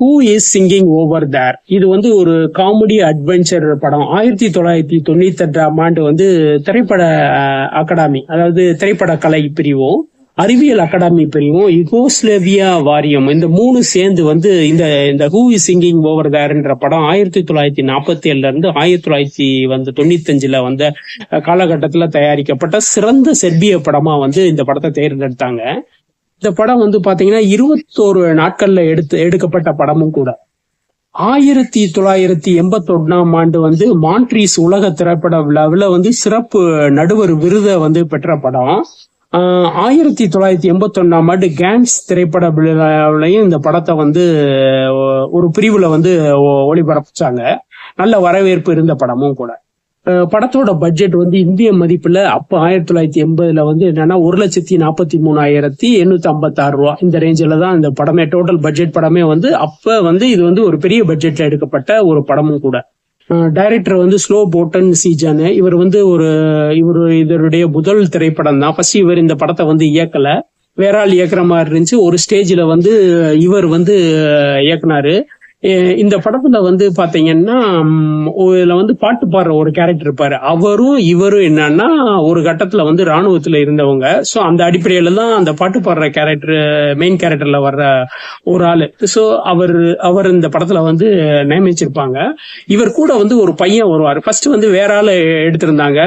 Who is singing over there இது வந்து ஒரு காமெடி அட்வென்ச்சர் படம். ஆயிரத்தி தொள்ளாயிரத்தி தொண்ணூத்தி எட்டாம் ஆண்டு வந்து திரைப்பட அகாடமி அதாவது திரைப்பட கலை பிரிவும் அறிவியல் அகாடமி பிரிவும் யுகோஸ்லேவியா வாரியம் இந்த மூணு சேர்ந்து வந்து இந்த இந்த ஹூ இஸ் சிங்கிங் ஓவர் தேர்ன்ற படம் ஆயிரத்தி தொள்ளாயிரத்தி நாற்பத்தி ஏழுல இருந்து ஆயிரத்தி தொள்ளாயிரத்தி வந்து தொண்ணூத்தஞ்சுல வந்த காலகட்டத்தில் காலகட்டத்துல தயாரிக்கப்பட்ட சிறந்த செர்பிய படமா வந்து இந்த படத்தை தேர்ந்தெடுத்தாங்க. இந்த படம் வந்து பாத்தீங்கன்னா இருபத்தோரு நாட்கள்ல எடுத்து எடுக்கப்பட்ட படமும் கூட. ஆயிரத்தி தொள்ளாயிரத்தி எண்பத்தி ஒன்னாம் ஆண்டு வந்து மான்ட்ரீஸ் உலக திரைப்பட விழாவில் வந்து சிறப்பு நடுவர் விருதை வந்து பெற்ற படம். ஆயிரத்தி தொள்ளாயிரத்தி எண்பத்தி ஒன்னாம் ஆண்டு கேன்ஸ் திரைப்பட விழாவிலையும் இந்த படத்தை வந்து ஒரு பிரிவுல வந்து ஒளிபரப்பிச்சாங்க. நல்ல வரவேற்பு இருந்த படமும் கூட. படத்தோட பட்ஜெட் வந்து இந்திய மதிப்புல அப்ப ஆயிரத்தி தொள்ளாயிரத்தி எண்பதுல வந்து என்னன்னா ஒரு லட்சத்தி நாற்பத்தி மூணாயிரத்தி எண்ணூத்தி ஐம்பத்தி ஆறு ரூபா. இந்த ரேஞ்சில தான் இந்த படமே டோட்டல் பட்ஜெட் படமே வந்து அப்ப வந்து இது வந்து ஒரு பெரிய பட்ஜெட்ல எடுக்கப்பட்ட ஒரு படமும் கூட. டைரக்டர் வந்து ஸ்லோ போட்டன் சீஜானு இவர் வந்து ஒரு இவர் இதனுடைய முதல் திரைப்படம் தான். ஃபர்ஸ்ட் இவர் இந்த படத்தை வந்து இயக்கல. வேற ஆள் இயக்குற மாதிரி இருந்துச்சு. ஒரு ஸ்டேஜ்ல வந்து இவர் வந்து இயக்குனாரு. இந்த படத்துல வந்து பாத்தீங்கன்னா இதுல வந்து பாட்டு பாடுற ஒரு கேரக்டர் இருப்பாரு. அவரும் இவரும் என்னன்னா ஒரு கட்டத்துல வந்து ராணுவத்துல இருந்தவங்க. சோ அந்த அடிப்படையில தான் அந்த பாட்டு பாடுற கேரக்டர் மெயின் கேரக்டர்ல வர்ற ஒரு ஆளு. சோ அவர் அவர் இந்த படத்துல வந்து நியமிச்சிருப்பாங்க. இவர் கூட வந்து ஒரு பையன் வருவார். ஃபர்ஸ்ட் வந்து வேற ஆள் எடுத்திருந்தாங்க.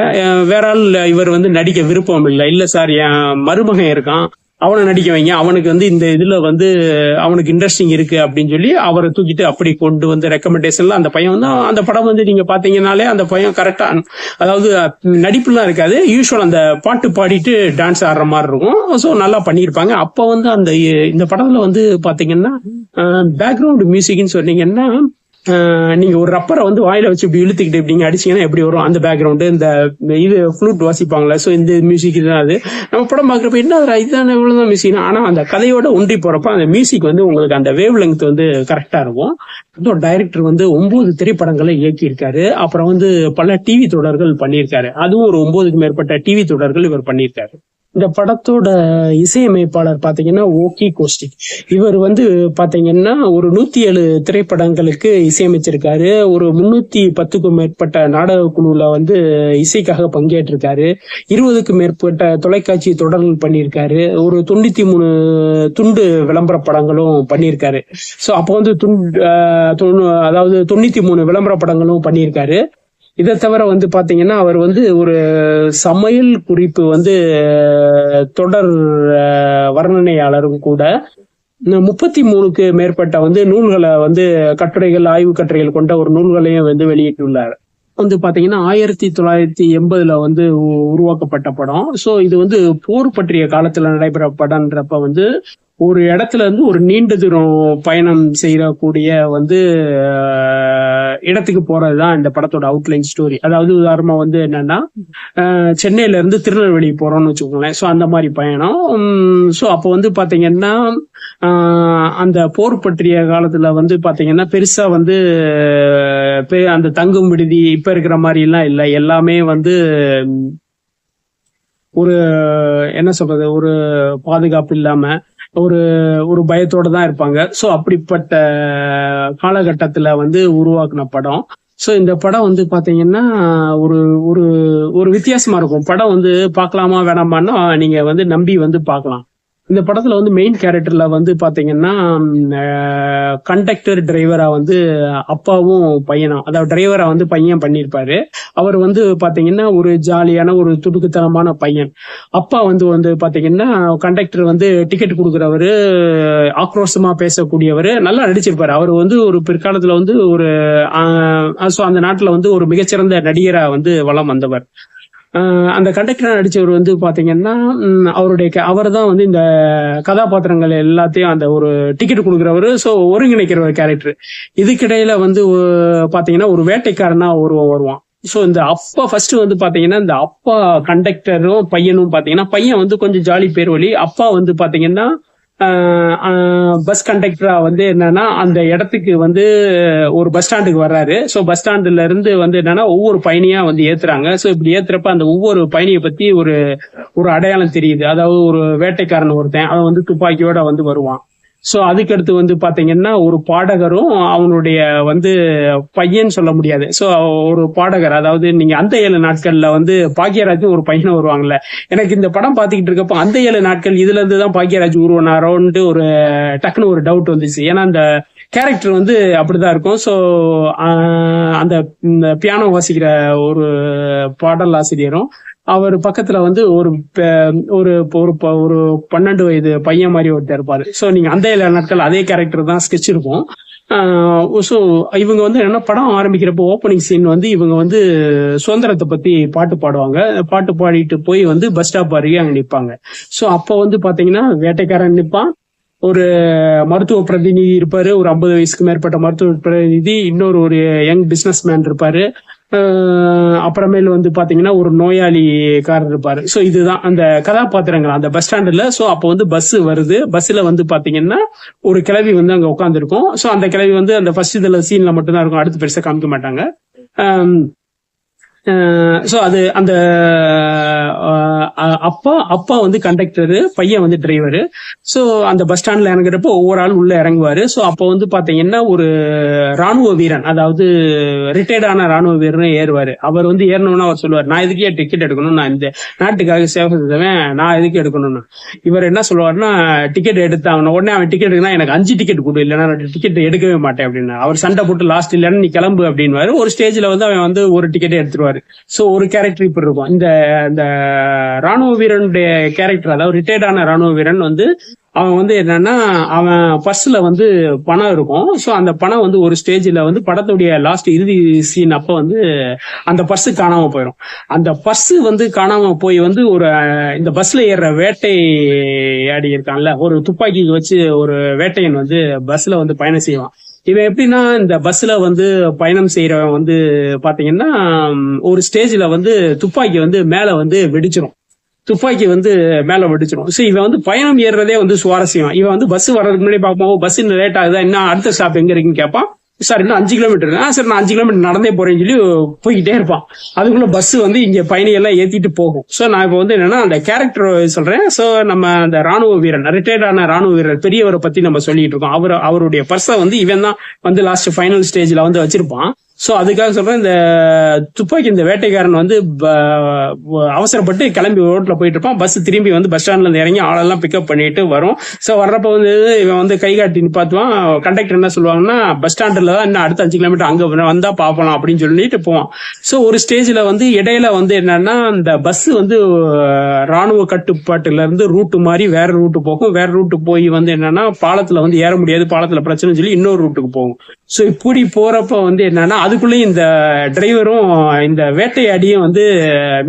வேற ஆள் இவர் வந்து நடிக்க விருப்பம் இல்லை. இல்ல சார் என் மருமகன் இருக்கான். அவனை நடிக்க வைங்க. அவனுக்கு வந்து இந்த இதுல வந்து அவனுக்கு இன்ட்ரெஸ்டிங் இருக்கு அப்படின்னு சொல்லி அவரை தூக்கிட்டு அப்படி கொண்டு வந்து ரெக்கமெண்டேஷன்ல அந்த பையன் வந்து அந்த படம் வந்து நீங்க பாத்தீங்கன்னாலே அந்த பையன் கரெக்டா அதாவது நடிப்புலாம் இருக்காது. யூஸ்வல் அந்த பாட்டு பாடிட்டு டான்ஸ் ஆடுற மாதிரி இருக்கும். ஸோ நல்லா பண்ணியிருப்பாங்க. அப்போ வந்து அந்த இந்த படத்துல வந்து பாத்தீங்கன்னா பேக்ரவுண்ட் மியூசிக்னு சொன்னீங்கன்னா நீங்க ஒரு ரப்பரை வந்து வாயில வச்சு இப்படி இழுத்துக்கிட்டு இப்படிங்க அடிச்சீங்கன்னா எப்படி வரும்? அந்த பேக்ரவுண்டு இந்த இது ஃப்ளூட் வாசிப்பாங்களே ஸோ இந்த மியூசிக் தான் அது. நம்ம படம் பார்க்குறப்ப என்ன இதுதான் இதுதானே இவ்வளவுதான் மியூசிக் ஆனா அந்த கதையோட ஒன்றி போறப்ப அந்த மியூசிக் வந்து உங்களுக்கு அந்த வேவ் லெங்த் வந்து கரெக்டா இருக்கும். இன்னொரு டைரக்டர் வந்து ஒன்பது திரைப்படங்களை இயக்கியிருக்காரு. அப்புறம் வந்து பல டிவி தொடர்கள் பண்ணியிருக்காரு. அதுவும் ஒரு ஒன்பதுக்கு மேற்பட்ட டிவி தொடர்கள் இவர் பண்ணியிருக்காரு. இந்த படத்தோட இசையமைப்பாளர் பாத்தீங்கன்னா ஓகி கோஸ்டிக் இவர் வந்து பாத்தீங்கன்னா ஒரு நூத்தி ஏழு திரைப்படங்களுக்கு இசையமைச்சிருக்காரு. ஒரு முன்னூத்தி பத்துக்கும் மேற்பட்ட நாடக குழுல வந்து இசைக்காக பங்கேற்றிருக்காரு. இருபதுக்கும் மேற்பட்ட தொலைக்காட்சி தொடர்கள் பண்ணியிருக்காரு. ஒரு தொண்ணூத்தி மூணு துண்டு விளம்பர படங்களும் பண்ணியிருக்காரு. சோ அப்போ வந்து துண்டு ஆஹ் அதாவது தொண்ணூத்தி மூணு விளம்பர படங்களும் பண்ணியிருக்காரு. இதை தவிர வந்து பாத்தீங்கன்னா அவர் வந்து ஒரு சமையல் குறிப்பு வந்து தொடர் வர்ணனையாளரும் கூட. முப்பத்தி மூணுக்கு மேற்பட்ட வந்து நூல்களை வந்து கட்டுரைகள் ஆய்வு கட்டுரைகள் கொண்ட ஒரு நூல்களையும் வந்து வெளியிட்டுள்ளார். வந்து பாத்தீங்கன்னா ஆயிரத்தி தொள்ளாயிரத்தி எண்பதுல வந்து உ- உருவாக்கப்பட்ட படம். சோ இது வந்து போர் பற்றிய காலத்துல நடைபெற படம்ன்றப்ப வந்து ஒரு இடத்துல இருந்து ஒரு நீண்ட தூரம் பயணம் செய்யக்கூடிய வந்து இடத்துக்கு போறதுதான் இந்த படத்தோட அவுட்லைன் ஸ்டோரி அதாவது உதாரணமா வந்து என்னன்னா சென்னையில இருந்து திருநெல்வேலி போறோம்னு வச்சுக்கோங்களேன். ஸோ அந்த மாதிரி பயணம். ஸோ அப்போ வந்து பாத்தீங்கன்னா ஆஹ், அந்த போர் பற்றிய காலத்துல வந்து பாத்தீங்கன்னா பெருசா வந்து பெ- அந்த தங்கும் விடுதி இப்ப இருக்கிற மாதிரி எல்லாம் இல்லை. எல்லாமே வந்து ஒரு என்ன சொல்றது ஒரு பாதுகாப்பு இல்லாம ஒரு ஒரு பயத்தோட தான் இருப்பாங்க. ஸோ அப்படிப்பட்ட காலகட்டத்துல வந்து உருவாக்குன படம். ஸோ இந்த படம் வந்து பாத்தீங்கன்னா ஒரு ஒரு ஒரு வித்தியாசமா இருக்கும். படம் வந்து பார்க்கலாமா வேணாமான்னா நீங்க வந்து நம்பி வந்து பார்க்கலாம். இந்த படத்துல வந்து மெயின் கேரக்டர்ல வந்து பாத்தீங்கன்னா கண்டக்டர் டிரைவரா வந்து அப்பாவும் பையனும் அதாவது டிரைவரா வந்து பையன் பண்ணியிருப்பாரு அவர் வந்து பாத்தீங்கன்னா ஒரு ஜாலியான ஒரு துடுக்குத்தனமான பையன். அப்பா வந்து வந்து பாத்தீங்கன்னா கண்டக்டர் வந்து டிக்கெட் கொடுக்குறவரு ஆக்ரோஷமா பேசக்கூடியவர் நல்லா நடிச்சிருப்பாரு. அவர் வந்து ஒரு பிற்காலத்துல வந்து ஒரு அந்த நாட்டுல வந்து ஒரு மிகச்சிறந்த நடிகரா வந்து வலம் வந்தவர். அந்த கண்டக்டராக நடித்தவர் வந்து பார்த்தீங்கன்னா அவருடைய அவர் தான் வந்து இந்த கதாபாத்திரங்கள் எல்லாத்தையும் அந்த ஒரு டிக்கெட் கொடுக்குறவர். ஸோ ஒருங்கிணைக்கிற ஒரு கேரக்டர் இதுக்கிடையில வந்து பார்த்தீங்கன்னா ஒரு வேட்டைக்காரனா ஒருவன் வருவான். ஸோ இந்த அப்பா ஃபர்ஸ்ட் வந்து பாத்தீங்கன்னா இந்த அப்பா கண்டக்டரும் பையனும் பாத்தீங்கன்னா பையன் வந்து கொஞ்சம் ஜாலி பேர் வழி அப்பா வந்து பாத்தீங்கன்னா பஸ் கண்டக்டரா வந்து என்னன்னா அந்த இடத்துக்கு வந்து ஒரு பஸ் ஸ்டாண்டுக்கு வர்றாரு. ஸோ பஸ் ஸ்டாண்டுல இருந்து வந்து என்னன்னா ஒவ்வொரு பயணியா வந்து ஏத்துறாங்க. ஸோ இப்படி ஏத்துறப்ப அந்த ஒவ்வொரு பயணியை பத்தி ஒரு ஒரு அடையாளம் தெரியுது. அதாவது ஒரு வேட்டைக்காரன் ஒருத்தன் அவன் வந்து துப்பாக்கியோட வந்து வருவான். ஸோ அதுக்கடுத்து வந்து பார்த்தீங்கன்னா ஒரு பாடகரும் அவனுடைய வந்து பையன் சொல்ல முடியாது. ஸோ ஒரு பாடகர் அதாவது நீங்கள் அந்த ஏழு நாட்களில் வந்து பாக்யராஜ் ஒரு பையனும் வருவாங்கல்ல எனக்கு இந்த படம் பார்த்துக்கிட்டு இருக்கப்போ அந்த ஏழு நாட்கள் இதுலேருந்து தான் பாக்யராஜ் உருவனாரோன்ட்டு ஒரு டக்குன்னு ஒரு டவுட் வந்துச்சு. ஏன்னா அந்த கேரக்டர் வந்து அப்படிதான் இருக்கும். ஸோ அந்த பியானோ வாசிக்கிற ஒரு பாடல் ஆசிரியரும் அவர் பக்கத்துல வந்து ஒரு ஒரு ஒரு ப- ஒரு பன்னெண்டு வயது பையன் மாதிரி ஒருத்தர் இருப்பாரு. ஸோ நீங்க அந்த ஏழு நாட்கள் அதே கேரக்டர் தான் ஸ்கெட்ச் இருக்கும். ஸோ இவங்க வந்து என்ன படம் ஆரம்பிக்கிறப்போ ஓப்பனிங் சீன் வந்து இவங்க வந்து சுதந்திரத்தை பத்தி பாட்டு பாடுவாங்க. பாட்டு பாடிட்டு போய் வந்து பஸ் ஸ்டாப் அருகே அங்க நிற்பாங்க ஸோ அப்போ வந்து பாத்தீங்கன்னா வேட்டைக்காரன் நிற்பான் ஒரு மருத்துவ பிரதிநிதி இருப்பாரு. ஒரு ஐம்பது வயசுக்கு மேற்பட்ட மருத்துவ பிரதிநிதி. இன்னொரு ஒரு யங் பிசினஸ் மேன் இருப்பாரு. அப்புறமேல் வந்து பாத்தீங்கன்னா ஒரு நோயாளிக்காரர் இருப்பாரு. ஸோ இதுதான் அந்த கதாபாத்திரங்கள் அந்த பஸ் ஸ்டாண்டுல ஸோ அப்போ வந்து பஸ் வருது. பஸ்ல வந்து பாத்தீங்கன்னா ஒரு கிளவி வந்து அங்க உட்காந்துருக்கும் ஸோ அந்த கிளவி வந்து அந்த ஃபர்ஸ்ட் இதுல சீன்ல மட்டும்தான் இருக்கும். அடுத்து பெருசா காமிக்க மாட்டாங்க. ஸோ அது அந்த அப்பா அப்பா வந்து கண்டக்டரு பையன் வந்து டிரைவரு ஸோ அந்த பஸ் ஸ்டாண்ட்ல இறங்குறப்போ ஒவ்வொரு ஆள் உள்ள இறங்குவாரு. ஸோ அப்போ வந்து பாத்தீங்கன்னா ஒரு ராணுவ வீரன் அதாவது ரிட்டையர்டான ராணுவ வீரன் ஏறுவாரு. அவர் வந்து ஏறணும்னா அவர் சொல்லுவார். நான் எதுக்கே டிக்கெட் எடுக்கணும் நான் இந்த நாட்டுக்காக சேவை செஞ்சவன் நான் எதுக்கு எடுக்கணும்னு. இவர் என்ன சொல்லுவார்னா டிக்கெட் எடுத்தாங்க உடனே அவன் டிக்கெட் எடுக்கணும் எனக்கு அஞ்சு டிக்கெட் கொடு இல்லைன்னா டிக்கெட் எடுக்கவே மாட்டேன். அப்படின்னு. அவர் சண்டை போட்டு லாஸ்ட் இல்லைன்னா நீ கிளம்பு அப்படின்னு ஒரு ஸ்டேஜ்ல வந்து அவன் வந்து ஒரு டிக்கெட்டே எடுத்துருவார். ஸோ ஒரு கேரக்டர் இப்படி இருக்கும். இந்த இந்த ராணுவ வீரனுடைய கேரக்டர் அதாவது ரிட்டையர்டான ராணுவ வீரன் வந்து அவன் வந்து என்னன்னா அவன் பர்ஸ்ல வந்து பணம் இருக்கும். ஸோ அந்த பணம் வந்து ஒரு ஸ்டேஜ்ல வந்து படத்துடைய லாஸ்ட் இறுதி சீன் அப்ப வந்து அந்த பர்ஸ் காணாம போயிடும் அந்த பர்ஸ் வந்து காணாம போய் வந்து ஒரு இந்த பஸ்ல ஏறுற வேட்டை ஆடி இருக்கான்ல ஒரு துப்பாக்கி வச்சு ஒரு வேட்டையன் வந்து பஸ்ல வந்து பயணம் செய்வான். இவன் எப்படின்னா இந்த பஸ்ல வந்து பயணம் செய்யறவன் வந்து பாத்தீங்கன்னா ஒரு ஸ்டேஜ்ல வந்து துப்பாக்கி வந்து மேல வந்து வெடிச்சிரும். துப்பாக்கி வந்து மேல வெடிச்சிடும் சோ இவன் வந்து பயணம் ஏறுறதே வந்து சுவாரஸ்யம். இவன் வந்து பஸ் வர்றதுக்கு முன்னாடி பார்ப்போம் பஸ் இன்னும் லேட் ஆகுதா இன்னும் அடுத்த ஸ்டாப் எங்க இருக்குன்னு கேட்பான் சார் இன்னும் அஞ்சு கிலோமீட்டர் ஆ சார் நான் அஞ்சு கிலோமீட்டர் நடந்தே போறேன்னு சொல்லி போய்கிட்டே இருப்பான். அதுக்குள்ள பஸ் வந்து இங்க பயணியெல்லாம் ஏத்திட்டு போகும். சோ நான் இப்போ வந்து என்னன்னா அந்த கேரக்டர் சொல்றேன். சோ நம்ம அந்த ராணுவ வீரன் ரிட்டையர்டான ராணுவ வீரர் பெரியவரை பத்தி நம்ம சொல்லிட்டு இருக்கோம். அவர் அவருடைய பர்ஸை வந்து இவன் தான் வந்து லாஸ்ட் ஃபைனல் ஸ்டேஜ்ல வந்து வச்சிருப்பான். ஸோ அதுக்காக சொல்றேன் இந்த துப்பாக்கி இந்த வேட்டைக்காரன் வந்து ப- அவசரப்பட்டு கிளம்பி ரோட்ல போயிட்டு இருப்பான் பஸ் திரும்பி வந்து பஸ் ஸ்டாண்ட்ல இருந்து இறங்கி ஆளெல்லாம் பிக்கப் பண்ணிட்டு வரும். ஸோ வர்றப்ப வந்து இவன் வந்து கை காட்டி நிப்பாத்துவான் கண்டக்டர் என்ன சொல்லுவாங்கன்னா பஸ் ஸ்டாண்டில் தான் இன்னும் அடுத்த அஞ்சு கிலோமீட்டர் அங்கே வந்தால் பாப்பலாம் அப்படின்னு சொல்லிட்டு போவான். ஸோ ஒரு ஸ்டேஜில் வந்து இடையில வந்து என்னன்னா இந்த பஸ் வந்து ராணுவ கட்டுப்பாட்டுல இருந்து ரூட்டு மாதிரி வேற ரூட்டு போகும். வேற ரூட்டு போய் வந்து என்னன்னா பாலத்தில் வந்து ஏற முடியாது. பாலத்தில் பிரச்சனை சொல்லி இன்னொரு ரூட்டுக்கு போகும். ஸோ இப்படி போறப்ப வந்து என்னன்னா அதுக்குள்ளேயும் இந்த டிரைவரும் இந்த வேட்டையாடியும் வந்து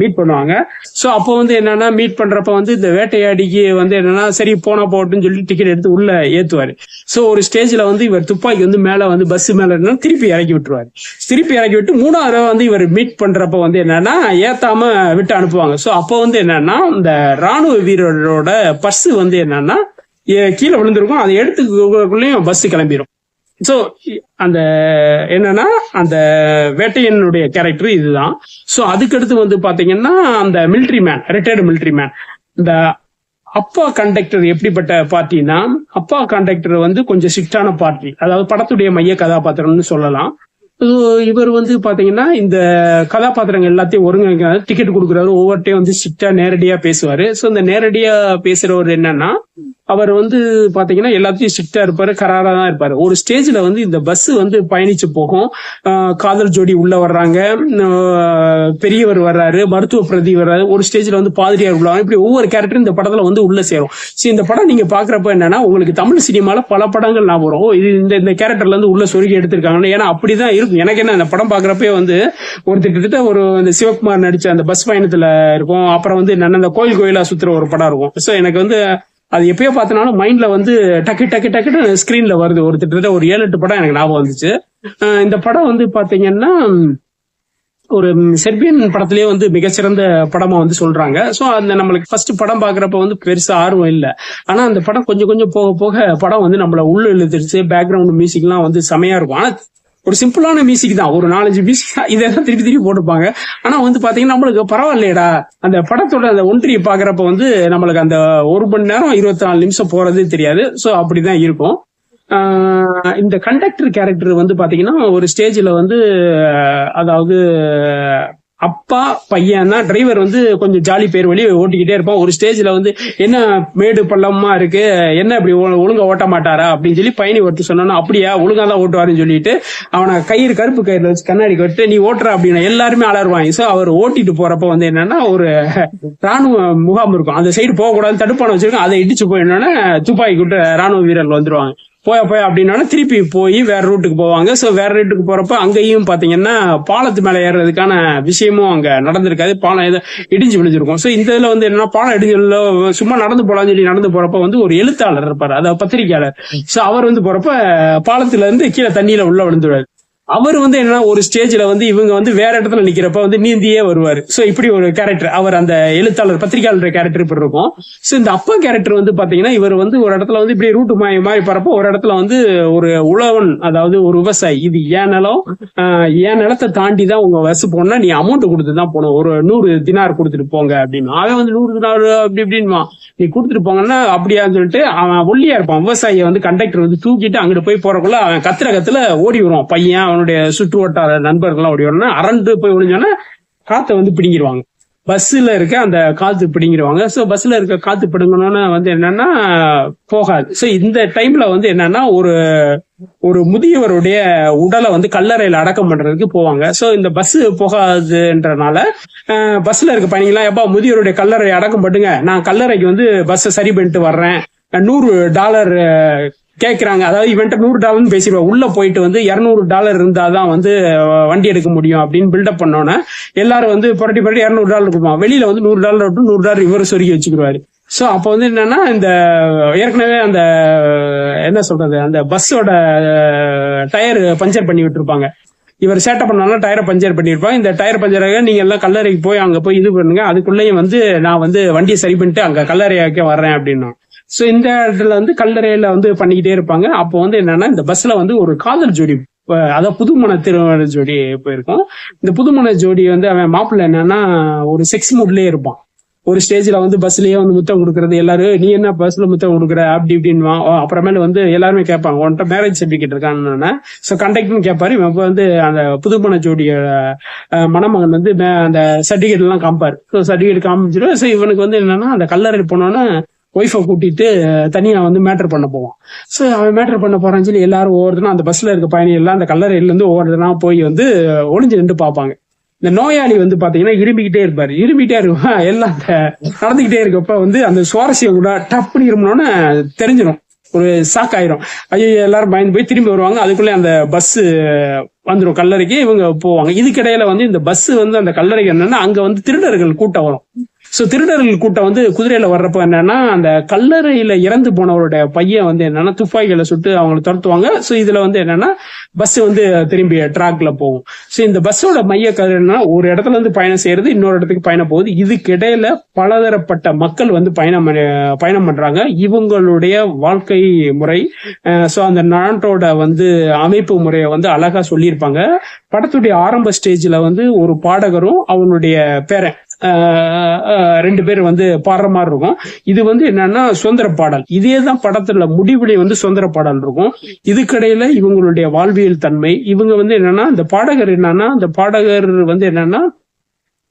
மீட் பண்ணுவாங்க. ஸோ அப்போ வந்து என்னன்னா மீட் பண்றப்ப வந்து இந்த வேட்டையாடிக்கு வந்து என்னன்னா சரி போனா போட்டுன்னு சொல்லி டிக்கெட் எடுத்து உள்ள ஏத்துவாரு. ஸோ ஒரு ஸ்டேஜ்ல வந்து இவர் துப்பாக்கி வந்து மேல வந்து பஸ் மேல திருப்பி இறக்கி விட்டுருவாரு. திருப்பி இறக்கி விட்டு மூணாவது வந்து இவர் மீட் பண்றப்ப வந்து என்னன்னா ஏத்தாம விட்டு அனுப்புவாங்க. ஸோ அப்போ வந்து என்னன்னா இந்த ராணுவ வீரரோட பர்ஸ் வந்து என்னன்னா கீழே விழுந்திருக்கும். அதை எடுத்துக்குள்ளேயும் பஸ் கிளம்பிடும் சோ அந்த என்னன்னா அந்த வேட்டையனுடைய கேரக்டர் இதுதான். சோ அதுக்கடுத்து வந்து பாத்தீங்கன்னா அந்த military man retired military man இந்த அப்பா கண்டக்டர் எப்படிப்பட்ட பார்ட்டினா அப்பா கண்டக்டர் வந்து கொஞ்சம் ஸ்ட்ரிக்டான பார்ட்டி அதாவது படத்துடைய மைய கதாபாத்திரம்னு சொல்லலாம். இவர் வந்து பாத்தீங்கன்னா இந்த கதாபாத்திரங்கள் எல்லாத்தையும் ஒருங்க டிக்கெட் கொடுக்குறாரு ஒவ்வொருட்டையும் வந்து ஸ்ட்ரிக்டா நேரடியா பேசுவாரு. சோ இந்த நேரடியா பேசுறவர் என்னன்னா அவர் வந்து பாத்தீங்கன்னா எல்லாத்தையும் ஸ்ட்ரிக்டா இருப்பாரு கராரா தான் இருப்பாரு. ஒரு ஸ்டேஜ்ல வந்து இந்த பஸ் வந்து பயணிச்சு போகும். காதல் ஜோடி உள்ள வர்றாங்க. பெரியவர் வர்றாரு மருத்துவ பிரதி வர்றாரு. ஒரு ஸ்டேஜ்ல வந்து பாதிரியார் உள்ள இப்படி ஒவ்வொரு கேரக்டரும் இந்த படத்துல வந்து உள்ள சேரும். சரி இந்த படம் நீங்க பாக்குறப்ப என்னன்னா உங்களுக்கு தமிழ் சினிமால பல படங்கள் நான் வரும். இது இந்த இந்த கேரக்டர்ல இருந்து உள்ள சொருகி எடுத்திருக்காங்க ஏன்னா அப்படிதான் இருக்கும். எனக்கு என்ன அந்த படம் பாக்குறப்பே வந்து ஒரு கிட்டத்தட்ட ஒரு இந்த சிவகுமார் நடிச்ச அந்த பஸ் பயணத்துல இருக்கும். அப்புறம் வந்து என்னன்னா இந்த கோயில் கோயிலா சுத்துற ஒரு படம் இருக்கும். சோ எனக்கு வந்து அது எப்பயோ பார்த்தனாலும் மைண்ட்ல வந்து டக்கு டக்கு டக்குன்னு ஸ்கிரீன்ல வருது. ஒரு கிட்டத்தட்ட ஒரு ஏழு எட்டு படம் எனக்கு ஞாபகம் வந்துச்சு. இந்த படம் வந்து பாத்தீங்கன்னா ஒரு செர்பியன் படத்திலேயே வந்து மிகச்சிறந்த படமா வந்து சொல்றாங்க. சோ அந்த நம்மளுக்கு ஃபர்ஸ்ட் படம் பாக்குறப்ப வந்து பெருசா ஆர்வம் இல்ல. ஆனா அந்த படம் கொஞ்சம் கொஞ்சம் போக போக படம் வந்து நம்மள உள்ள இழுத்துருச்சு. பேக்ரவுண்ட் மியூசிக்லாம் வந்து செமையா இருக்கும். ஆனா ஒரு சிம்பிளான மியூசிக் தான். ஒரு நாலஞ்சு மியூசிக் இதெல்லாம் திருப்பி திருப்பி போட்டுப்பாங்க ஆனா வந்து பாத்தீங்கன்னா நம்மளுக்கு பரவாயில்லையடா. அந்த படத்தோட அந்த ஒன்றியை பாக்குறப்ப வந்து நம்மளுக்கு அந்த ஒரு மணி நேரம் இருபத்தி நாலு நிமிஷம் போறது தெரியாது. சோ அப்படிதான் இருக்கும். இந்த கண்டக்டர் கேரக்டர் வந்து பாத்தீங்கன்னா ஒரு ஸ்டேஜ்ல வந்து அதாவது அப்பா பையன் தான் டிரைவர் வந்து கொஞ்சம் ஜாலி பேர் வழி ஓட்டிக்கிட்டே இருப்பான். ஒரு ஸ்டேஜ்ல வந்து என்ன மேடு பள்ளமா இருக்கு? என்ன இப்படி ஒழுங்கா ஓட்ட மாட்டாரா? அப்படின்னு சொல்லி பயணி ஒருத்தர் சொன்னா அப்படியா ஒழுங்கா தான் ஓட்டுவாருன்னு சொல்லிட்டு அவனை கயிறு கருப்பு கயிறுல வச்சு கண்ணாடி கட்டு நீ ஓட்டுற அப்படின்னு எல்லாருமே அலருவாங்க சோ அவர் ஓட்டிட்டு போறப்ப வந்து என்னன்னா ஒரு ராணுவ முகாம் இருக்கும். அந்த சைடு போக தடுப்பான வச்சிருக்கோம் அதை இடிச்சு போயிடணும்னா துப்பாக்கி கூட்ட ராணுவ வீரர்கள் வந்துருவாங்க. போய போய் அப்படின்னா திருப்பி போய் வேற ரூட்டுக்கு போவாங்க. ஸோ வேற ரூட்டுக்கு போறப்ப அங்கேயும் பாத்தீங்கன்னா பாலத்து மேல ஏறுறதுக்கான விஷயமும் அங்க நடந்திருக்காது. பாலம் ஏதோ இடிஞ்சு விழுந்திருக்கும். ஸோ இந்த இதுல வந்து என்னன்னா பாலம் இடிஞ்சு சும்மா நடந்து போலாம்னு சொல்லி நடந்து போறப்ப வந்து ஒரு எழுத்தாளர் இருப்பார். அதாவது பத்திரிகையாளர். சோ அவர் வந்து போறப்ப பாலத்துல இருந்து கீழே தண்ணியில உள்ள விழுந்துடுவார். அவர் வந்து என்னன்னா ஒரு ஸ்டேஜ்ல வந்து இவங்க வந்து வேற இடத்துல நிக்கிறப்ப வந்து நீந்தியே வருவாரு. சோ இப்படி ஒரு கேரக்டர் அவர் அந்த எழுத்தாளர் பத்திரிகையாளர் கேரக்டர் இப்படி இருக்கும். சோ இந்த அப்பா கேரக்டர் வந்து பாத்தீங்கன்னா இவர் வந்து ஒரு இடத்துல வந்து இப்படி ரூட்டு மாய மாறி போறப்போ ஒரு இடத்துல வந்து ஒரு உழவன் அதாவது ஒரு விவசாயி. இது ஏன் நிலம்? ஆஹ் என் நிலத்தை தாண்டி தான் உங்க வசு போனா நீ அமௌண்ட் கொடுத்து தான் போகணும். ஒரு நூறு தினார் கொடுத்துட்டு போங்க அப்படின்னு. அவன் வந்து நூறு தினார் அப்படி இப்படின்மா நீ கொடுத்துட்டு போங்கன்னா அப்படியான்னு சொல்லிட்டு அவன் ஒல்லியா இருப்பான். விவசாயியை வந்து கண்டக்டர் வந்து தூக்கிட்டு அங்கிட்டு போய் போறக்குள்ள அவன் கத்துற கத்துல ஓடி வருவான். பையன் அவனுடைய சுற்று வட்டார நண்பர்கள்லாம் ஓடி வரணும் அரண்டு போய் ஒழிஞ்சோன்னா காத்தை வந்து பிடிங்கிடுவாங்க பஸ்ஸில் இருக்க அந்த காத்து பிடிங்கிருவாங்க ஸோ பஸ்ஸில் இருக்க காத்து பிடுங்கணும்னு வந்து என்னன்னா போகாது. ஸோ இந்த டைம்ல வந்து என்னன்னா ஒரு ஒரு முதியவருடைய உடலை வந்து கல்லறையில் அடக்கம் பண்றதுக்கு போவாங்க. ஸோ இந்த பஸ் போகாதுன்றனால பஸ்ல இருக்க பயணிகள்லாம் எப்பா முதியவருடைய கல்லறை அடக்கம் பண்ணுங்க. நான் கல்லறைக்கு வந்து பஸ்ஸை சரி பண்ணிட்டு வர்றேன். நூறு டாலர் கேட்குறாங்க அதாவது இவன்ட்ட நூறு டாலர்னு பேசிடுவோம். உள்ள போயிட்டு வந்து இரநூறு டாலர் இருந்தால் தான் வந்து வண்டி எடுக்க முடியும் அப்படின்னு பில்டப் பண்ணோன்னே எல்லாரும் வந்து புரட்டி புரட்டி இரநூறு டாலர் கொடுப்பான். வெளியில வந்து நூறு டாலர் விட்டு நூறு டாலர் இவர் சொருகி வச்சுக்கிடுவாரு. ஸோ அப்போ வந்து என்னன்னா இந்த ஏற்கனவே அந்த என்ன சொல்றது அந்த பஸ்ஸோட டயர் பஞ்சர் பண்ணி விட்டுருப்பாங்க. இவர் சேட்டை பண்ணாலும் டயரை பஞ்சர் பண்ணியிருப்பாங்க இந்த டயர் பஞ்சராக நீங்க எல்லாம் கல்லறைக்கு போய் அங்கே போய் இது பண்ணுங்க. அதுக்குள்ளேயும் வந்து நான் வந்து வண்டியை சரி பண்ணிட்டு அங்கே கல்லறையாக்க வர்றேன் அப்படின்னா. ஸோ இந்த இடத்துல வந்து கல்லறையில வந்து பண்ணிக்கிட்டே இருப்பாங்க. அப்போ வந்து என்னன்னா இந்த பஸ்ல வந்து ஒரு காதல் ஜோடி அஹ் அதாவது புதுமண திருமண ஜோடி போயிருக்கும். இந்த புதுமண ஜோடி வந்து அவன் மாப்பிள்ள என்னன்னா ஒரு செக்ஸ் மூட்லயே இருப்பான். ஒரு ஸ்டேஜ்ல வந்து பஸ்லயே வந்து முத்தம் கொடுக்கறது எல்லாரும் நீ என்ன பஸ்ல முத்தம் கொடுக்குற? அப்படி இப்படின்னு அப்புறமேல வந்து எல்லாருமே கேட்பாங்க உன்ட்ட மேரேஜ் சர்டிபிகேட் இருக்கான்னு சோ கண்டக்டரும் கேட்பாரு இவன் வந்து அந்த புதுமண ஜோடிய மணமகன் வந்து அந்த சர்டிபிகேட் எல்லாம் காமிப்பாரு ஸோ சர்டிபிகேட் காமிச்சிடும் ஸோ இவனுக்கு வந்து என்னன்னா அந்த கல்லறை போனோன்னா ஒய்ஃபை கூட்டிட்டு தனியா வந்து மேட்டர் பண்ண போவான் ஸோ அவன் மேட்டர் பண்ண போறான்னு சொல்லி எல்லாரும் ஒவ்வொருத்தரும் அந்த பஸ்ல இருக்க பயணி எல்லாம் அந்த கல்லறையில இருந்து ஒவ்வொருத்தனா போய் வந்து ஒளிஞ்சு நின்று பார்ப்பாங்க. இந்த நோயாளி வந்து பாத்தீங்கன்னா இரும்பிக்கிட்டே இருப்பாரு. இரும்பிட்டே இருப்பான் எல்லாம் அந்த நடந்துகிட்டே இருக்கப்ப வந்து அந்த சுவாரஸ்யம் கூட டப்புன்னு இருமணும்னு தெரிஞ்சிடும் ஒரு ஷாக் ஆயிரும். ஐயோ எல்லாரும் பயந்து போய் திரும்பி வருவாங்க. அதுக்குள்ளே அந்த பஸ் வந்துடும் கல்லறைக்கு இவங்க போவாங்க. இதுக்கிடையில வந்து இந்த பஸ் வந்து அந்த கல்லறைக்கு என்னன்னா அங்க வந்து திருடர்கள் கூட்டம் வரும். ஸோ திருடர்கள் கூட்டம் வந்து குதிரையில வர்றப்ப என்னன்னா அந்த கல்லறையில இறந்து போனவருடைய பையன் வந்து என்னன்னா துப்பாக்கிகளை சுட்டு அவங்களை துரத்துவாங்க. ஸோ இதுல வந்து என்னன்னா பஸ் வந்து திரும்பி ட்ராக்ல போகும். ஸோ இந்த பஸ்ஸோட மைய கரு ஒரு இடத்துல இருந்து பயணம் செய்யறது இன்னொரு இடத்துக்கு பயணம் போகுது. இதுக்கு இடையில பலதரப்பட்ட மக்கள் வந்து பயணம் பண்ண- பயணம் பண்றாங்க. இவங்களுடைய வாழ்க்கை முறை ஸோ அந்த நாட்டோட வந்து அமைப்பு முறையை வந்து அழகா சொல்லியிருப்பாங்க. படத்துடைய ஆரம்ப ஸ்டேஜ்ல வந்து ஒரு பாடகரும் அவனுடைய பேரன். ரெண்டு பேர் வந்து பாடுற மாதிரி இருக்கும். இது வந்து என்னன்னா சுதந்திர பாடல். இதே தான் படத்துல முடிவுல வந்து சுதந்திர பாடல் இருக்கும். இதுக்கடையில இவங்களுடைய வாழ்வியல் தன்மை. இவங்க வந்து என்னன்னா இந்த பாடகர் என்னன்னா அந்த பாடகர் வந்து என்னன்னா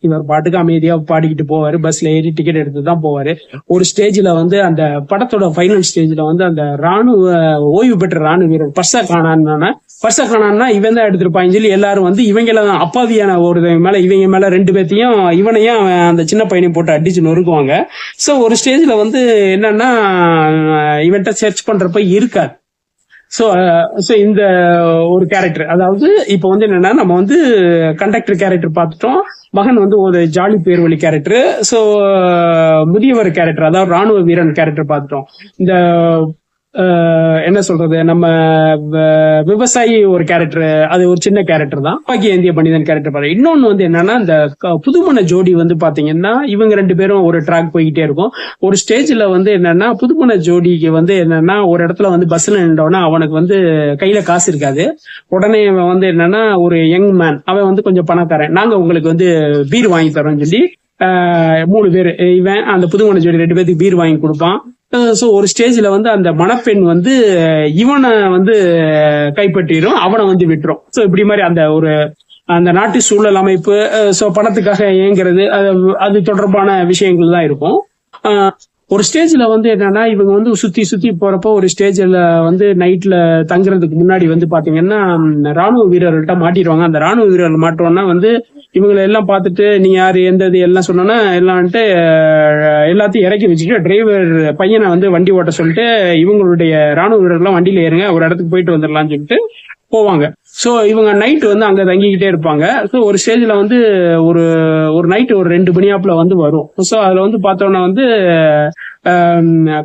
இவர் பாட்டுக்கு அமைதியா பாடிக்கிட்டு போவாரு. பஸ்ல ஏறி டிக்கெட் எடுத்து தான் போவாரு. ஒரு ஸ்டேஜ்ல வந்து அந்த படத்தோட ஃபைனல் ஸ்டேஜ்ல வந்து அந்த ராணுவ ஓய்வு பெற்ற ராணுவ வீரர் பர்சா காணான்னு பர்சா காணான்னா இவன் தான் எடுத்திருப்பான்னு சொல்லி எல்லாரும் வந்து இவங்கள அப்பாவியான ஒரு மேல இவங்க மேல ரெண்டு பேர்த்தையும் இவனையும் அந்த சின்ன பையனையும் போட்டு அடிச்சு நொறுக்குவாங்க. சோ ஒரு ஸ்டேஜ்ல வந்து என்னன்னா இவன்கிட்ட சர்ச் பண்றப்ப இருக்காது சோ சோ uh, இந்த ஒரு கேரக்டர் அதாவது இப்போ வந்து என்னன்னா நம்ம வந்து கண்டக்டர் கேரக்டர் பார்த்துட்டோம். மகன் வந்து ஒரு ஜாலி பேர் வழி கேரக்டர் சோ முதியவர் கேரக்டர் அதாவது ராணுவ வீரன் கேரக்டர் பார்த்துட்டோம். இந்த என்ன சொல்றது? நம்ம விவசாயி ஒரு கேரக்டர் அது ஒரு சின்ன கேரக்டர் தான். பாக்கி இந்திய மனிதன் கேரக்டர் பாரு. இன்னொன்னு வந்து என்னன்னா இந்த க- புதுமண ஜோடி வந்து பாத்தீங்கன்னா இவங்க ரெண்டு பேரும் ஒரு ட்ராக் போய்கிட்டே இருக்கும். ஒரு ஸ்டேஜ்ல வந்து என்னன்னா புதுமண ஜோடிக்கு வந்து என்னன்னா ஒரு இடத்துல வந்து பஸ்ல நின்றோன்னா அவனுக்கு வந்து கையில காசு இருக்காது. உடனே அவன் வந்து என்னன்னா ஒரு யங் மேன் அவன் வந்து கொஞ்சம் பணக்காரன். நாங்க உங்களுக்கு வந்து பீர் வாங்கி தரோம்னு சொல்லி மூணு பேர் இவன் அந்த புதுமண ஜோடி ரெண்டு பேருக்கு பீர் வாங்கி கொடுப்பான். ஸோ ஒரு ஸ்டேஜ்ல வந்து அந்த மணப்பெண் வந்து இவனை வந்து கைப்பற்றிடும் அவனை வந்து விட்டுரும். ஸோ இப்படி மாதிரி அந்த ஒரு அந்த நாட்டு சூழல் அமைப்பு ஸோ பணத்துக்காக இயங்குறது அது அது தொடர்பான விஷயங்கள் தான் இருக்கும். ஆஹ் ஒரு ஸ்டேஜ்ல வந்து என்னன்னா இவங்க வந்து சுத்தி சுத்தி போறப்போ ஒரு ஸ்டேஜ்ல வந்து நைட்ல தங்குறதுக்கு முன்னாடி வந்து பாத்தீங்கன்னா ராணுவ வீரர்கள்ட்ட மாட்டிடுவாங்க. அந்த ராணுவ வீரர்கள் மாட்டோம்னா வந்து இவங்களை எல்லாம் பார்த்துட்டு நீ யாரு? எந்த இது? எல்லாம் சொன்னோன்னா எல்லாம் வந்துட்டு எல்லாத்தையும் இறக்கி வச்சுட்டு டிரைவர் பையனை வந்து வண்டி ஓட்ட சொல்லிட்டு இவங்களுடைய ராணுவ வீரர்கள்லாம் வண்டியில ஏறுங்க ஒரு இடத்துக்கு போயிட்டு வந்துடலாம்னு சொல்லிட்டு போவாங்க. ஸோ இவங்க நைட் வந்து அங்க தங்கிக்கிட்டே இருப்பாங்க. ஸோ ஒரு ஸ்டேஜ்ல வந்து ஒரு ஒரு நைட் ஒரு ரெண்டு மணியாப்புல வந்து வரும். ஸோ அதுல வந்து பார்த்தோன்னா வந்து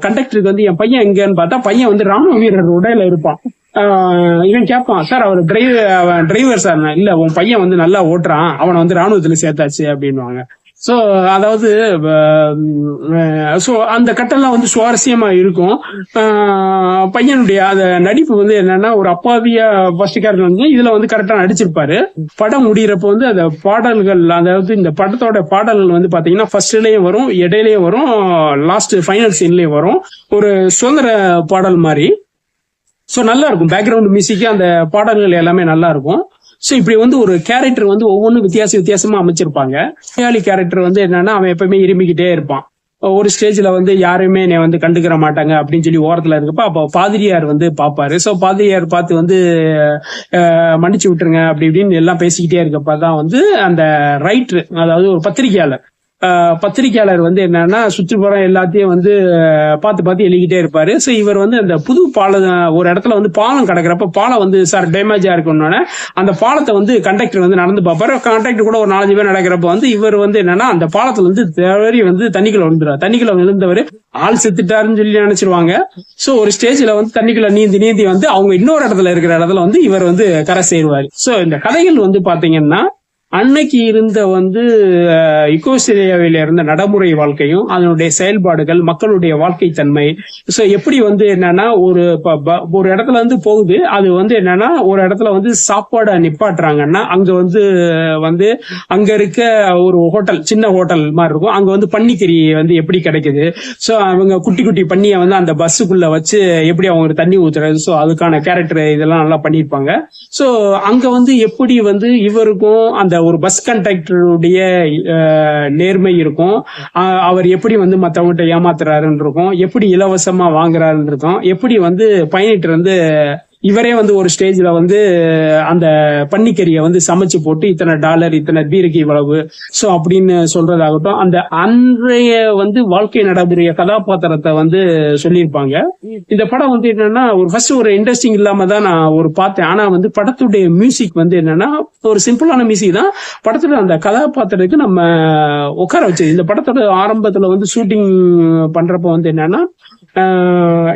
கண்டக்டருக்கு வந்து என் பையன் எங்கன்னு பார்த்தா பையன் வந்து ராணுவ வீரர் உடையில இருப்பான். இவன் கேட்பான் சார் அவர் டிரைவர் அவன் டிரைவர் சார். இல்ல உன் பையன் வந்து நல்லா ஓட்டுறான். அவனை வந்து ராணுவத்துல சேர்த்தாச்சு அப்படின்னுவாங்க. சோ அதாவது ஸோ அந்த கட்டெல்லாம் வந்து சுவாரஸ்யமா இருக்கும். பையனுடைய அந்த நடிப்பு வந்து என்னன்னா ஒரு அப்பாவியா ஃபர்ஸ்ட் கேரக்டர் வந்து இதுல வந்து கரெக்டா நடிச்சிருப்பாரு. படம் முடியிறப்ப வந்து அந்த பாடல்கள் அதாவது இந்த படத்தோட பாடல்கள் வந்து பாத்தீங்கன்னா ஃபர்ஸ்ட்லயும் வரும் இடையிலயும் வரும் லாஸ்ட் ஃபைனல் சீன்லயும் வரும். ஒரு சுதந்திர பாடல் மாதிரி. ஸோ நல்லா இருக்கும். பேக்ரவுண்ட் மியூசிக்கு அந்த பாடல்கள் எல்லாமே நல்லா இருக்கும். ஸோ இப்படி வந்து ஒரு கேரக்டர் வந்து ஒவ்வொன்றும் வித்தியாச வித்தியாசமா அமைச்சிருப்பாங்க. மலையாளி கேரக்டர் வந்து என்னன்னா அவன் எப்பவுமே இருமிக்கிட்டே இருப்பான். ஒரு ஸ்டேஜ்ல வந்து யாருமே என்னை வந்து கண்டுக்கிற மாட்டாங்க அப்படின்னு சொல்லி ஓரத்துல இருக்கப்ப அப்போ பாதிரியார் வந்து பாப்பாரு ஸோ பாதிரியார் பார்த்து வந்து மன்னிச்சு விட்டுருங்க அப்படி இப்படின்னு எல்லாம் பேசிக்கிட்டே இருக்கப்ப தான் வந்து அந்த ரைட்ரு அதாவது ஒரு பத்திரிகையாளர் பத்திரிகையாளர் வந்து என்னன்னா சுற்றுப்புறம் எல்லாத்தையும் வந்து பார்த்து பார்த்து எழுதிக்கிட்டே இருப்பாரு. ஸோ இவர் வந்து அந்த புது பாலம் ஒரு இடத்துல வந்து பாலம் கிடக்குறப்ப பாலம் வந்து சார் டேமேஜா இருக்கணும்னா அந்த பாலத்தை வந்து கண்டக்டர் வந்து நடந்து பார்ப்பாரு. கண்டக்டர் கூட ஒரு நாலஞ்சு பேர் நடக்கிறப்ப வந்து இவர் வந்து என்னன்னா அந்த பாலத்துல வந்து தேவரி வந்து தண்ணிக்குள்ள விழுந்துருவார் தண்ணிக்குள்ள விழுந்தவர் ஆள் செத்துட்டாருன்னு சொல்லி நினைச்சிருவாங்க. ஸோ ஒரு ஸ்டேஜ்ல வந்து தண்ணிக்குள்ள நீந்தி நீந்தி வந்து அவங்க இன்னொரு இடத்துல இருக்கிற இடத்துல வந்து இவர் வந்து கரை சேருவார். ஸோ இந்த கதைகள் வந்து பாத்தீங்கன்னா அன்னைக்கு இருந்த வந்து இக்கோசிரியாவில இருந்த நடைமுறை வாழ்க்கையும் அதனுடைய செயல்பாடுகள் மக்களுடைய வாழ்க்கை தன்மை. ஸோ எப்படி வந்து என்னன்னா ஒரு ப- ப- ஒரு இடத்துல வந்து போகுது அது வந்து என்னன்னா ஒரு இடத்துல வந்து சாப்பாடை நிப்பாட்டுறாங்கன்னா அங்க வந்து வந்து அங்க இருக்க ஒரு ஹோட்டல் சின்ன ஹோட்டல் மாதிரி இருக்கும். அங்க வந்து பன்னிக்கறி வந்து எப்படி கிடைக்குது? ஸோ அவங்க குட்டி குட்டி பண்ணியை வந்து அந்த பஸ்ஸுக்குள்ள வச்சு எப்படி அவங்க தண்ணி ஊத்துறது? ஸோ அதுக்கான கேரக்டர் இதெல்லாம் நல்லா பண்ணியிருப்பாங்க. ஸோ அங்க வந்து எப்படி வந்து இவருக்கும் அந்த ஒரு பஸ் கண்டக்டருடைய நேர்மை இருக்கும். அவர் எப்படி வந்து மத்தவங்ககிட்ட ஏமாத்துறாருன்னு இருக்கும். எப்படி இலவசமா வாங்குறாருன்னு இருக்கும். எப்படி வந்து பயணிட்டு வந்து இவரே வந்து ஒரு ஸ்டேஜ்ல வந்து அந்த பன்னிக்கறியை வந்து சமைச்சு போட்டு இத்தனை டாலர் இத்தனை பீருக்கு இவ்வளவு. சோ அப்படின்னு சொல்றதாகட்டும் அந்த அன்றைய வந்து வாழ்க்கை நடைமுறைய கதாபாத்திரத்தை வந்து சொல்லியிருப்பாங்க. இந்த படம் வந்து என்னன்னா ஒரு ஃபர்ஸ்ட் ஒரு இன்ட்ரெஸ்டிங் இல்லாம தான் நான் ஒரு பார்த்தேன். ஆனா வந்து படத்துடைய மியூசிக் வந்து என்னன்னா ஒரு சிம்பிளான மியூசிக் தான். படத்துல அந்த கதாபாத்திரத்துக்கு நம்ம உட்கார வச்சது. இந்த படத்தோட ஆரம்பத்துல வந்து ஷூட்டிங் பண்றப்ப வந்து என்னன்னா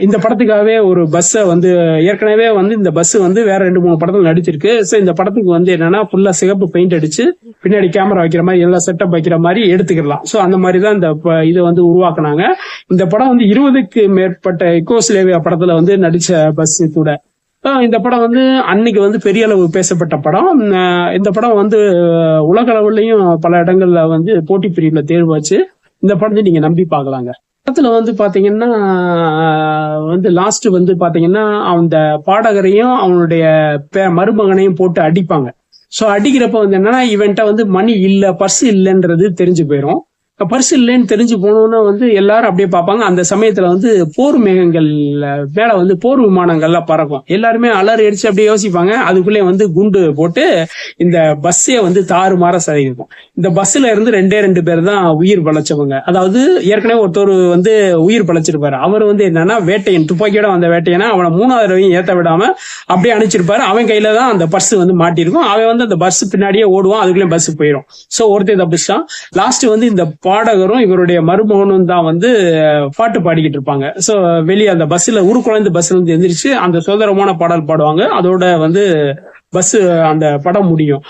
இந்த படத்துக்காகவே ஒரு பஸ்ஸை வந்து ஏற்கனவே வந்து இந்த பஸ் வந்து வேற ரெண்டு மூணு படத்துல நடிச்சிருக்கு. ஸோ இந்த படத்துக்கு வந்து என்னன்னா ஃபுல்லா சிகப்பு பெயிண்ட் அடிச்சு பின்னாடி கேமரா வைக்கிற மாதிரி எல்லா செட்டப் வைக்கிற மாதிரி எடுத்துக்கலாம் ஸோ அந்த மாதிரி தான் இந்த ப- இதை வந்து உருவாக்குனாங்க. இந்த படம் வந்து இருபதுக்கு மேற்பட்ட இக்கோஸ்லேவியா படத்துல வந்து நடிச்ச பஸ் கூட. இந்த படம் வந்து அன்னைக்கு வந்து பெரிய அளவு பேசப்பட்ட படம். இந்த படம் வந்து உலக அளவுலையும் பல இடங்கள்ல வந்து போட்டி பிரிவுல தேர்வாச்சு இந்த படத்தை நீங்க நம்பி பார்க்கலாங்க. படத்துல வந்து பாத்தீங்கன்னா வந்து லாஸ்ட் வந்து பாத்தீங்கன்னா அந்த பாடகரையும் அவனுடைய பே- மருமகனையும் போட்டு அடிப்பாங்க. சோ அடிக்கிறப்ப வந்து என்னன்னா இவன்ட்ட வந்து மணி இல்ல பர்ஸ் இல்லைன்றது தெரிஞ்சு போயிடும் பர்ஸ் இல்லைன்னு தெரிஞ்சு போனோம்னா வந்து எல்லாரும் அப்படியே பார்ப்பாங்க. அந்த சமயத்துல வந்து போர் மேகங்கள் மேல வந்து போர் விமானங்கள்லாம் பறக்கும். எல்லாருமே அலறி அடிச்சு அப்படியே யோசிப்பாங்க. அதுக்குள்ளே வந்து குண்டு போட்டு இந்த பஸ்ஸே வந்து தாறுமாற சரிக்கும் இந்த பஸ்ல இருந்து ரெண்டே ரெண்டு பேர் தான் உயிர் பழச்சவங்க. அதாவது ஏற்கனவே ஒருத்தர் வந்து உயிர் பழைச்சிருப்பாரு. அவர் வந்து என்னன்னா வேட்டையன் துப்பாக்கியோட வந்த வேட்டையனா அவனை மூணாவது தடவையும் ஏத்த விடாம அப்படியே அனுப்பிச்சிருப்பாரு. அவன் கையில தான் அந்த பர்ஸ் வந்து மாட்டிருக்கும் அவன் வந்து அந்த பஸ் பின்னாடியே ஓடுவான். அதுக்குள்ளே பஸ் போயிடும் சோ ஒருத்தர் தப்பிச்சிட்டான் லாஸ்ட் வந்து இந்த பாடகரும் இவருடைய மருமகனும் தான் வந்து பாட்டு பாடிக்கிட்டு இருப்பாங்க. சோ வெளியே அந்த பஸ்ல ஊருக்குழந்து பஸ்ல இருந்து எந்திரிச்சு அந்த சுதந்திரமான பாடல் பாடுவாங்க. அதோட வந்து பஸ் அந்த படம் முடியும்.